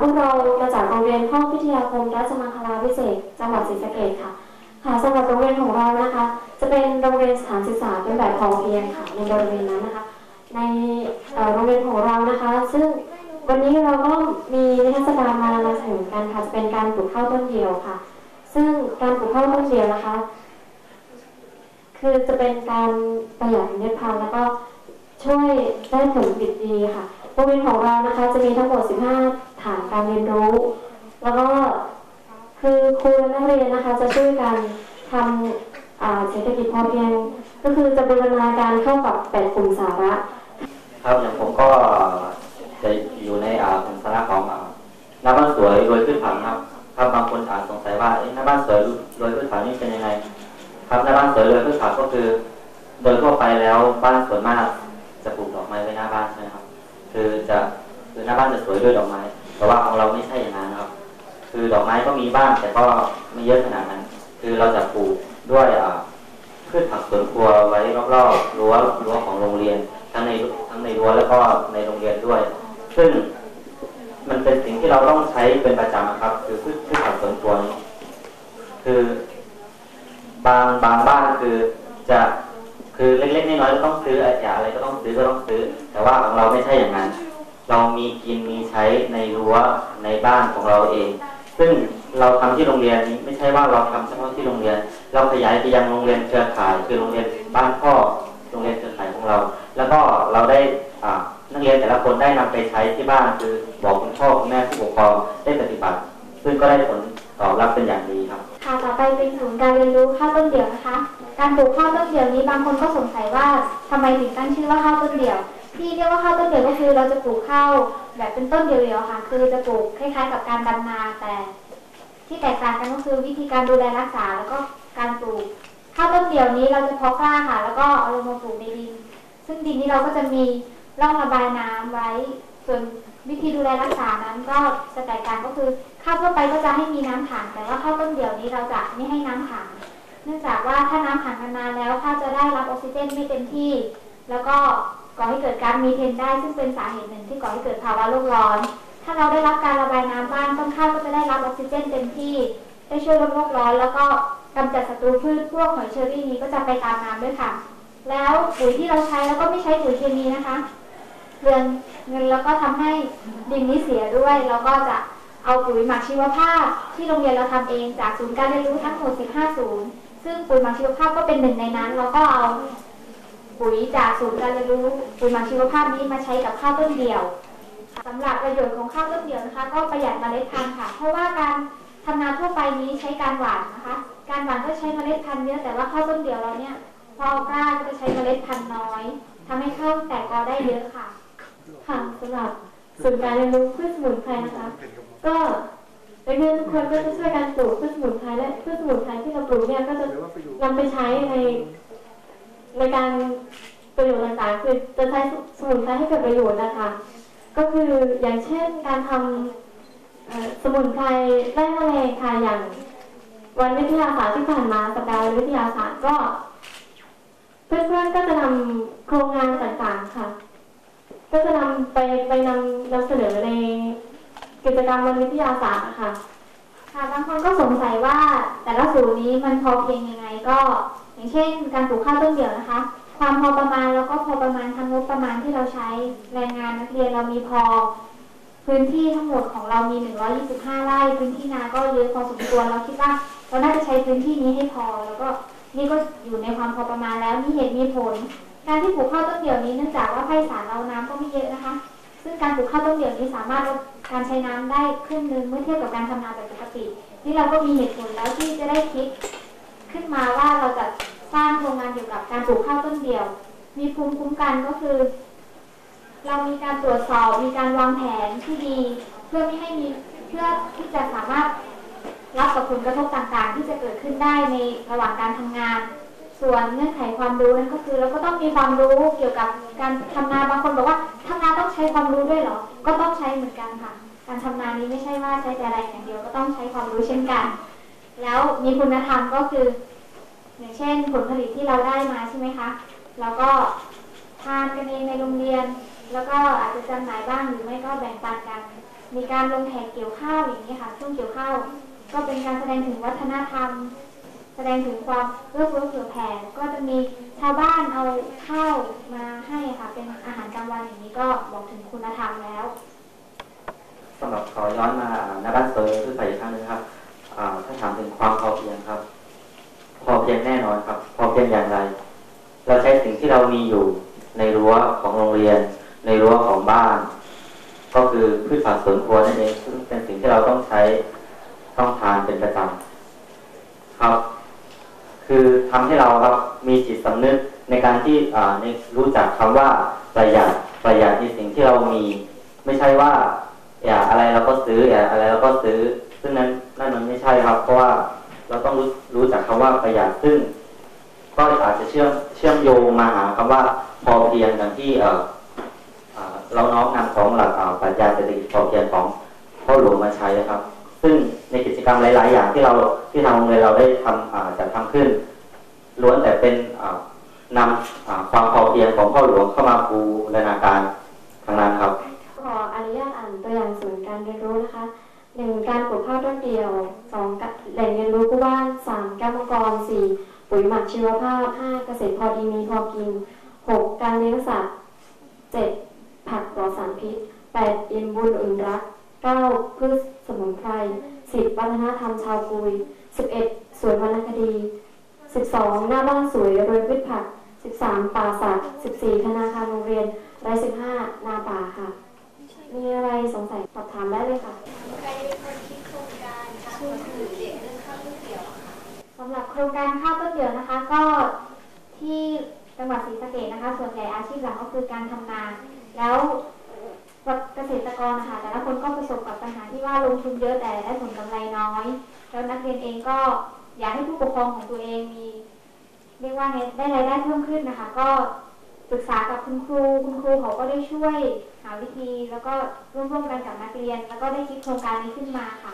พวกเรามาจากโรงเรียนห้องพิทยาคมราชมังคลาพิเศษ จังหวัดศรีสะเกษค่ะ ค่ะสำหรับโรงเรียนของเรานะคะ จะเป็นโรงเรียนสถานศึกษาเป็นแบบพอเพียงค่ะในบริเวณนั้นนะคะ ในโรงเรียนของเรานะคะ ซึ่งวันนี้เราก็มีนิทรรศการมานำเสนอกันค่ะจะเป็นการปลูกข้าวต้นเดียวค่ะ ซึ่งการปลูกข้าวต้นเดียวนะคะ คือจะเป็นการประหยัดเมล็ดพันธุ์แล้วก็ช่วยได้ผลผลิตดีค่ะโรงเรียนของเรานะคะ จะมีทั้งหมด 15 ฐานการเรียนรู้ แล้วก็คือครูและนักเรียนนะคะจะช่วยกันทำเศรษฐกิจพอเพียง ก็คือจะบูรณาการเข้ากับแปดกลุ่มสาระ ครับอย่างผมก็จะอยู่ในกลุ่มสาระของอ่าหน้าบ้านสวยรวยพืชผักครับครับบางคนอาจสงสัยว่าหน้าบ้านสวยรวยพืชผักนี่เป็นยังไง ครับหน้าบ้านสวยรวยพืชผักก็คือ โดยทั่วไปแล้วบ้านส่วนมากจะปลูกดอกไม้ไว้หน้าบ้านใช่ไหมครับ คือจะคือหน้าบ้านจะสวยด้วยดอกไม้ แต่ว่าของเราไม่ใช่อย่างนั้นครับ คือดอกไม้ก็มีบ้างแต่ก็ไม่เยอะขนาดนั้น คือเราจะปลูกด้วยพืชผักสวนครัวไว้รอบๆรั้วรั้วของโรงเรียน ทั้งในทั้งในรั้วแล้วก็ในโรงเรียนด้วย ซึ่งมันเป็นสิ่งที่เราต้องใช้เป็นประจำครับ คือพืชพืชผักสวนครัวนี้คือบางบางบ้านคือจะคือเล็กๆน้อยๆก็ต้องซื้ออะไรก็ต้องซื้อก็ต้องซื้อ แต่ว่าของเราไม่ใช่อย่างนั้น เรามีกินมีใช้ในรั้วในบ้านของเราเอง ซึ่งเราทำที่โรงเรียนนี้ไม่ใช่ว่าเราทำเฉพาะที่โรงเรียน เราขยายไปยังโรงเรียนเครือข่ายคือโรงเรียนบ้านพ่อโรงเรียนเครือข่ายของเรา แล้วก็เราได้นักเรียนแต่ละคนได้นำไปใช้ที่บ้านคือบอกคุณพ่อคุณแม่ผู้ปกครองได้ปฏิบัติ ซึ่งก็ได้ผลตอบรับเป็นอย่างดีครับ ค่ะต่อไปเป็นศูนย์การเรียนรู้ข้าวต้นเดี่ยวนะคะ การปลูกข้าวต้นเดี่ยวนี้บางคนก็สงสัยว่าทำไมถึงตั้งชื่อว่าข้าวต้นเดี่ยว ที่เรียกว่าข้าวต้นเดี่ยวก็คือเราจะปลูกข้าวแบบเป็นต้นเดียวๆค่ะ คือจะปลูกคล้ายๆกับการดำนาแต่ ที่แตกต่างกันก็คือวิธีการดูแลรักษาแล้วก็การปลูกข้าวต้นเดี่ยวนี้เราจะเพาะกล้าค่ะ แล้วก็เอาลงมาปลูกในดิน ซึ่งดินนี้เราก็จะมีร่องระบายน้ำไว้ ส่วนวิธีดูแลรักษานั้นก็จะแตกต่างก็คือข้าวทั่วไปก็จะให้มีน้ำขังแต่ว่าข้าวต้นเดี่ยวนี้เราจะไม่ให้น้ำขังเนื่องจากว่าถ้าน้ำขังนานๆแล้วข้าวจะได้รับออกซิเจนไม่เต็มที่ แล้วก็ ก่อให้เกิดก๊าซมีเทนได้ ซึ่งเป็นสาเหตุหนึ่งที่ก่อให้เกิดภาวะโลกร้อน ถ้าเราได้รับการระบายน้ำบ้างต้นข้าวก็จะได้รับออกซิเจนเต็มที่ ได้ช่วยลดโลกร้อน แล้วก็กำจัดศัตรูพืชพวกหอยเชอรี่นี้ก็จะไปตามน้ำด้วยค่ะ แล้วปุ๋ยที่เราใช้แล้วก็ไม่ใช้ปุ๋ยเคมีนะคะเรือนเงินแล้วก็ทำให้ดินนี้เสียด้วย แล้วก็จะเอาปุ๋ยหมักชีวภาพที่โรงเรียนเราทำเองจากศูนย์การเรียนรู้ทั้งหมด 15 ศูนย์ ซึ่งปุ๋ยหมักชีวภาพก็เป็นหนึ่งในนั้น เราก็เอา ปุ๋ยจากศูนย์การเรียนรู้ปุ๋ยหมักชีวภาพนี้มาใช้กับข้าวต้นเดี่ยวสำหรับประโยชน์ของข้าวต้นเดี่ยวนะคะ ก็ประหยัดเมล็ดพันธุ์ค่ะ เพราะว่าการทำนาทั่วไปนี้ใช้การหว่านนะคะ การหว่านก็ใช้เมล็ดพันธุ์เยอะแต่ว่าข้าวต้นเดี่ยวเราเนี่ยพอกล้าก็จะใช้เมล็ดพันธุ์น้อยทำให้ข้าวแตกกอได้เยอะค่ะ ค่ะสำหรับศูนย์การเรียนรู้พืชสมุนไพรนะคะ ก็นักเรียนทุกคนก็จะช่วยกันปลูกพืชสมุนไพรและพืชสมุนไพรที่เราปลูกเนี่ยก็จะนำไปใช้ใน ในการประโยชน์ต่างๆคือจะใช้สมุนไพรให้เกิดประโยชน์นะคะ ก็คืออย่างเช่นการทำสมุนไพรไล่แมลงค่ะอย่างวันวิทยาศาสตร์ที่ผ่านมาสัปดาห์วิทยาศาสตร์ก็ เพื่อนๆก็จะนำโครงงานต่างๆค่ะ ก็จะนำไปไปนำนำเสนอในกิจกรรมวันวิทยาศาสตร์นะคะค่ะบางคนก็สงสัยว่าแต่ละสูตรนี้มันพอเพียงยังไงก็ อย่างเช่น การปลูกข้าวต้นเดี่ยวนะคะ ความพอประมาณแล้วก็พอประมาณทั้งงบประมาณที่เราใช้แรงงานนักเรียนเรามีพอ พื้นที่ทั้งหมดของเรามี 125 ไร่ พื้นที่นาก็เยอะพอสมควรเราคิดว่าเราน่าจะใช้พื้นที่นี้ให้พอ แล้วก็นี่ก็อยู่ในความพอประมาณแล้วมีเหตุมีผล การที่ปลูกข้าวต้นเดี่ยวนี้เนื่องจากว่าภาคอีสานเราน้ำก็ไม่เยอะนะคะ ซึ่งการปลูกข้าวต้นเดี่ยวนี้สามารถลดการใช้น้ำได้ครึ่งนึ่งเมื่อเทียบกับการทำนาแบบปกติ นี่เราก็มีเหตุผลแล้วที่จะได้คิดขึ้นมาว่าเราจะ สร้างโรงงานเกี่ยวกับการปลูกข้าวต้นเดี่ยว มีภูมิคุ้มกันก็คือ เรามีการตรวจสอบมีการวางแผนที่ดี เพื่อไม่ให้มีเพื่อที่จะสามารถรับกับผลกระทบต่างๆ ที่จะเกิดขึ้นได้ในระหว่างการทำงาน ส่วนเงื่อนไขความรู้นั่นก็คือเราก็ต้องมีความรู้เกี่ยวกับการทำนาบางคนบอกว่าทำนาต้องใช้ความรู้ด้วยเหรอ ก็ต้องใช้เหมือนกันค่ะ การทำนานี้ไม่ใช่ว่าใช้แต่แรอย่างเดียวก็ต้องใช้ความรู้เช่นกัน แล้วมีคุณธรรมก็คือ อย่างเช่นผลผลิตที่เราได้มาใช่ไหมคะเราก็ทานกันเองในโรงเรียน แล้วก็อาจจะจำหน่ายบ้างหรือไม่ก็แบ่งปันกัน มีการลงแขกเกี่ยวข้าวอย่างนี้ค่ะช่วงเกี่ยวข้าวก็เป็นการแสดงถึงวัฒนธรรม แสดงถึงความเอื้อเฟื้อเผื่อแผ่ก็จะมีชาวบ้านเอาข้าวมาให้ค่ะ เป็นอาหารกลางวันอย่างนี้ก็บอกถึงคุณธรรมแล้วสำหรับขอย้อนมาหน้าบ้านสวยพืชผักอีกครั้งหนึงครับถ้าถามถึงความพอเพียงครับ เพียงแน่นอนครับ พอเพียงอย่างไร เราใช้สิ่งที่เรามีอยู่ในรั้วของโรงเรียน ในรั้วของบ้าน ก็คือพืชผักสวนครัวนั่นเองซึ่งเป็นสิ่งที่เราต้องใช้ต้องทานเป็นประจำครับ คือทำให้เราครับมีจิตสำนึกในการที่อ่าในรู้จักคำว่าประหยัดประหยัดในสิ่งที่เรามี ไม่ใช่ว่าอยากอะไรเราก็ซื้ออยากอะไรเราก็ซื้อ ซึ่งนั้นนั่นมันไม่ใช่ครับ เพราะว่า เราต้องรู้รู้จักคำว่าประหยัดซึ่ง ก็อาจจะเชื่อมเชื่อมโยงมาหาคำว่าพอเพียงอย่างที่เอ่อเอ่อเราน้อมนำของหลักปรัชญาเศรษฐกิจพอเพียงของพ่อหลวงมาใช้นะครับ ซึ่งในกิจกรรมหลาย ๆ อย่างที่เราที่ทางโรงเรียนเราได้ทำจัดทำขึ้นล้วนแต่เป็นนำความพอเพียงของพ่อหลวงเข้ามาบูรณาการทางนั้นครับขออนุญาตอ่านตัวอย่างศูนการเรียนรู้นะคะหนึ่งการปลูกข้าวต้นเดียว แหล่งเรียนรู้ผู้บ้านสามก้วมังกรสี่ปุ๋ยหมักชีวภาพห้าเกษตรพอดีมีพอกินหกการเลี้ยงสัตว์เจ็ดผักปลอดสารพิษแปดอิ่มบุญอุ่นรักเก้าพืชสมุนไพรสิบวัฒนธรรมชาวกุยสิบเอ็ดสวนวรรณคดีสิบสองหน้าบ้านสวยรวยพืชผักสิบสามป่าสัตว์สิบสี่ธนาคารโรงเรียนและสิบห้านาป่าค่ะ มีอะไรสงสัยสอบถามได้เลยค่ะำหรับโครงการข้าวต้นเดียวนะคะ ก็ที่จังหวัดศรีสะเกษนะคะ ส่วนใหญ่อาชีพหลักก็คือการทำนา แล้วเกษตรกรนะคะแต่ละคนก็ประสบกับปัญหาที่ว่าลงทุนเยอะแต่ได้ผลกำไรน้อย แล้วนักเรียนเองก็อยากให้ผู้ปกครองของตัวเองมีเรียกว่าไงได้รายได้เพิ่มขึ้นนะคะ ก็ปรึกษากับคุณครู คุณครูเขาก็ได้ช่วยหาวิธี แล้วก็ร่วมๆกันกับนักเรียน แล้วก็ได้คิดโครงการนี้ขึ้นมาค่ะ